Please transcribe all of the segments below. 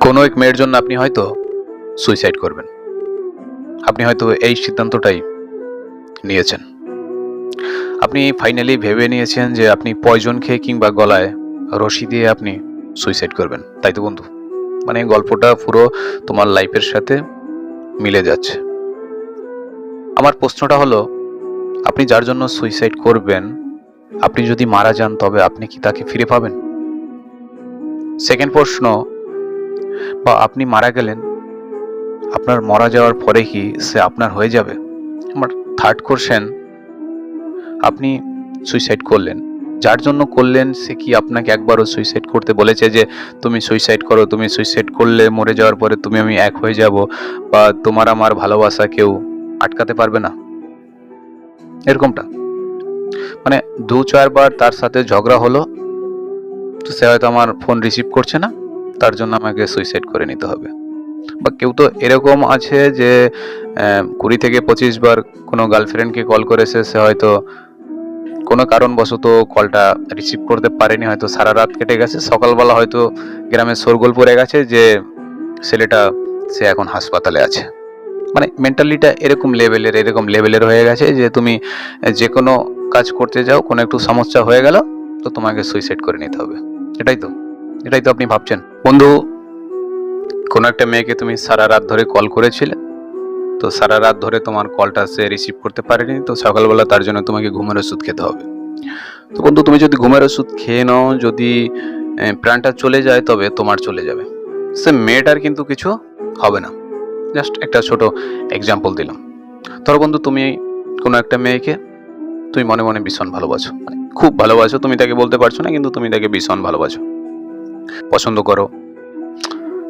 কোনো এক মেয়ের জন্য আপনি হয়তো সুইসাইড করবেন। আপনি হয়তো এই সিদ্ধান্তটাই নিয়েছেন। আপনি ফাইনালি ভেবে নিয়েছেন যে আপনি পয়জন খেয়ে কিংবা গলায় রশি দিয়ে আপনি সুইসাইড করবেন। তাই তো বন্ধু? মানে গল্পটা পুরো তোমার লাইফের সাথে মিলে যাচ্ছে। আমার প্রশ্নটা হলো, আপনি যার জন্য সুইসাইড করবেন, আপনি যদি মারা যান তবে আপনি কি তাকে ফিরে পাবেন? সেকেন্ড প্রশ্ন বা আপনি মারা গেলেন, আপনার মারা যাওয়ার পরে কি সে আপনার হয়ে যাবে? আমার থার্ড কোশ্চেন আপনি সুইসাইড করলেন। যার জন্য করলেন, সে কি আপনাকে একবারও সুইসাইড করতে বলেছে যে, তুমি সুইসাইড করো, তুমি সুইসাইড করলে মরে যাওয়ার পরে তুমি আমি এক হয়ে যাব বা তোমার আমার ভালোবাসা কেউ আটকাতে পারবে না এরকমটা। মানে দু চারবার তার সাথে ঝগড়া হলো, তো সে হয়তো আমার ফোন রিসিভ করছে না। তার জন্য আমাকে সুইসাইড করে নিতে হবে। বা কেউ তো এরকম আছে যে কুড়ি থেকে পঁচিশ বার কোনো গার্লফ্রেন্ডকে কল করেছে, সে হয়তো কোনো কারণবশত কলটা রিসিভ করতে পারেনি, হয়তো সারা রাত কেটে গেছে। সকালবেলা হয়তো গ্রামে শোরগোল পড়ে গেছে যে, ছেলেটা সে এখন হাসপাতালে আছে। মানে মেন্টালিটা এরকম লেভেলের এরকম লেভেলের হয়ে গেছে যে, তুমি যে কোনো কাজ করতে যাও, কোনো একটু সমস্যা হয়ে গেল, তো তোমাকে সুইসাইড করে নিতে হবে। এটাই তো। এটাই তো আপনি ভাবছেন। বন্ধু, কোনো একটা মেয়েকে তুমি সারা রাত ধরে কল করেছিলে? তো সারা রাত ধরে তোমার কলটা সে রিসিভ করতে পারেনি, তো সকালবেলা তার জন্য তোমাকে ঘুমের ওষুধ খেতে হবে। তো বন্ধু, তুমি যদি ঘুমের ওষুধ খেয়ে নাও, যদি প্রাণটা চলে যায়, তবে তোমার চলে যাবে। সে মেয়েটার কিন্তু কিছু হবে না। জাস্ট একটা ছোট এক্সাম্পল দিলাম। ধরো বন্ধু, তুমি কোনো একটা মেয়েকে তুমি মনে মনে ভীষণ ভালোবাসো। মানে খুব ভালোবাসো, তুমি তাকে বলতে পারছ না, কিন্তু তুমি তাকে ভীষণ ভালোবাসো। পছন্দ করো।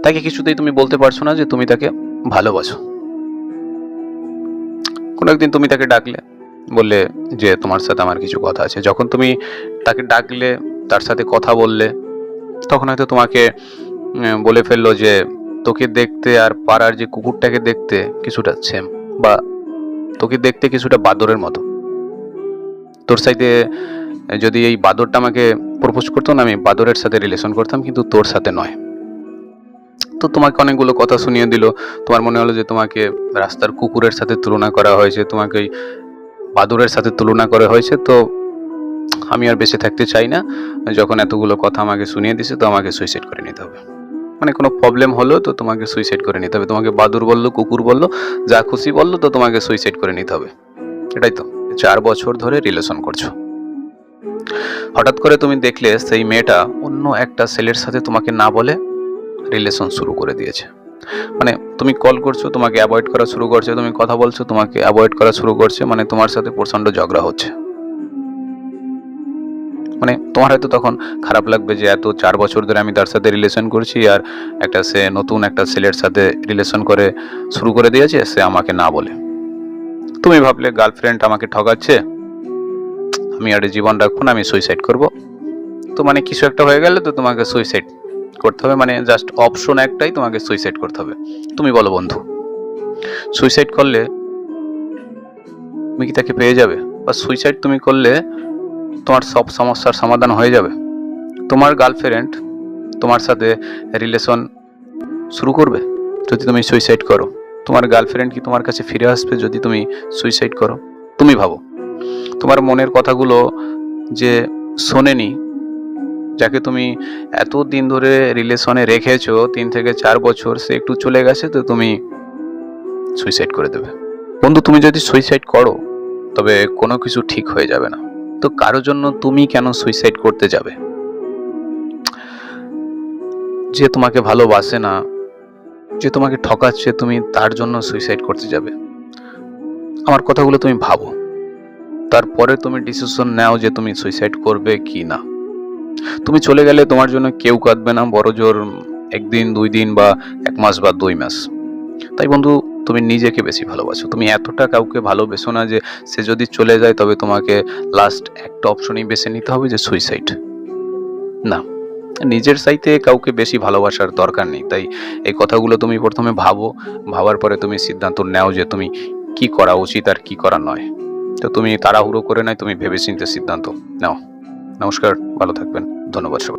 তাকে কিছুতেই তুমি বলতে পারছ না যে তুমি তাকে ভালোবাসো। কোনো একদিন তুমি তাকে ডাকলে, বললে যে তোমার সাথে আমার কিছু কথা আছে। যখন তুমি তাকে ডাকলে, তার সাথে কথা বললে, তখন হয়তো তোমাকে বলে ফেলল যে তোকে দেখতে আর পাড়ার যে কুকুরটাকে দেখতে কিছুটা সেম বা তোকে দেখতে কিছুটা বাদরের মতো। তোর সাইতে যদি এই বাদরটা আমাকে প্রপোজ করতো না, আমি বাদরের সাথে রিলেশন করতাম, কিন্তু তোর সাথে নয়। তো তোমাকে অনেকগুলো কথা শুনিয়ে দিল। তোমার মনে হলো যে তোমাকে রাস্তার কুকুরের সাথে তুলনা করা হয়েছে, তোমাকে ওই বাদুরের সাথে তুলনা করা হয়েছে, তো আমি আর বেঁচে থাকতে চাই না। যখন এতগুলো কথা আমাকে শুনিয়ে দিছে, তো আমাকে সুইসাইড করে নিতে হবে। মানে কোনো প্রবলেম হলো, তো তোমাকে সুইসাইড করে নিতে হবে। তোমাকে বাদুর বলল, কুকুর বলল, যা খুশি বলল, তো তোমাকে সুইসাইড করে নিতে হবে। এটাই তো। চার বছর ধরে রিলেশন করছ। হঠাৎ করে তুমি দেখলে সেই মেয়েটা অন্য একটা ছেলের সাথে তোমাকে না বলে রিলেশন শুরু করে দিয়েছে। মানে তুমি কল করছ, তোমাকে অ্যাভয়েড করা শুরু করছে, তুমি কথা বলছো, তোমাকে অ্যাভয়েড করা শুরু করছে মানে তোমার সাথে প্রচণ্ড ঝগড়া হচ্ছে। মানে তোমার হয়তো তখন খারাপ লাগবে যে এত চার বছর ধরে আমি তার সাথে রিলেশন করছি আর একটা সে নতুন একটা ছেলের সাথে রিলেশন করে শুরু করে দিয়েছে, সে আমাকে না বলে। তুমি ভাবলে গার্লফ্রেন্ড আমাকে ঠকাচ্ছে আমি আর জীবন রাখুন, আমি সুইসাইড করব। তো মানে কিছু একটা হয়ে গেলে তো তোমাকে সুইসাইড করতে হবে মানে জাস্ট অপশন একটাই তোমাকে সুইসাইড করতে হবে। তুমি বলো বন্ধু সুইসাইড করলে তুমি কি তাকে পেয়ে যাবে? বা সুইসাইড তুমি করলে তোমার সব সমস্যার সমাধান হয়ে যাবে। তোমার গার্লফ্রেন্ড তোমার সাথে রিলেশন শুরু করবে যদি তুমি সুইসাইড করো। তোমার গার্লফ্রেন্ড কি তোমার কাছে ফিরে আসবে যদি তুমি সুইসাইড করো? তুমি ভাবো। তোমার মনের কথাগুলো যে শোনেনি, যাকে তুমি এত দিন ধরে রিলেশনে রেখেছো, তিন থেকে চার বছর সে একটু চলে গেছে, তো তুমি সুইসাইড করে দেবে। বন্ধু, তুমি যদি সুইসাইড করো, তবে কোনো কিছু ঠিক হয়ে যাবে না। তো কারোর জন্য তুমি কেন সুইসাইড করতে যাবে? যে তোমাকে ভালোবাসে না, যে তোমাকে ঠকাচ্ছে, তুমি তার জন্য সুইসাইড করতে যাবে। আমার কথাগুলো তুমি ভাবো। তারপরে তুমি ডিসিশন নাও যে তুমি সুইসাইড করবে কি না। তুমি চলে গেলে তোমার জন্য কেউ কাঁদবে না, বড় জোর একদিন, দুই দিন বা এক মাস বা দুই মাস। তাই বন্ধু, তুমি নিজেকে বেশি ভালোবাসো। তুমি এতটা কাউকে ভালোবেসো না যে সে যদি চলে যায় তবে তোমাকে লাস্ট একটা অপশনই বেছে নিতে হবে যে সুইসাইড না, নিজের সাইতে কাউকে বেশি ভালোবাসার দরকার নেই। তাই এই কথাগুলো তুমি প্রথমে ভাবো। ভাবার পরে তুমি সিদ্ধান্ত নাও যে তুমি কি করা উচিত আর কি করা নয়। তো তুমি তাড়াহুড়ো করে নয় তুমি ভেবেচিন্তে সিদ্ধান্ত নাও। নমস্কার ভালো থাকবেন। ধন্যবাদ সবাই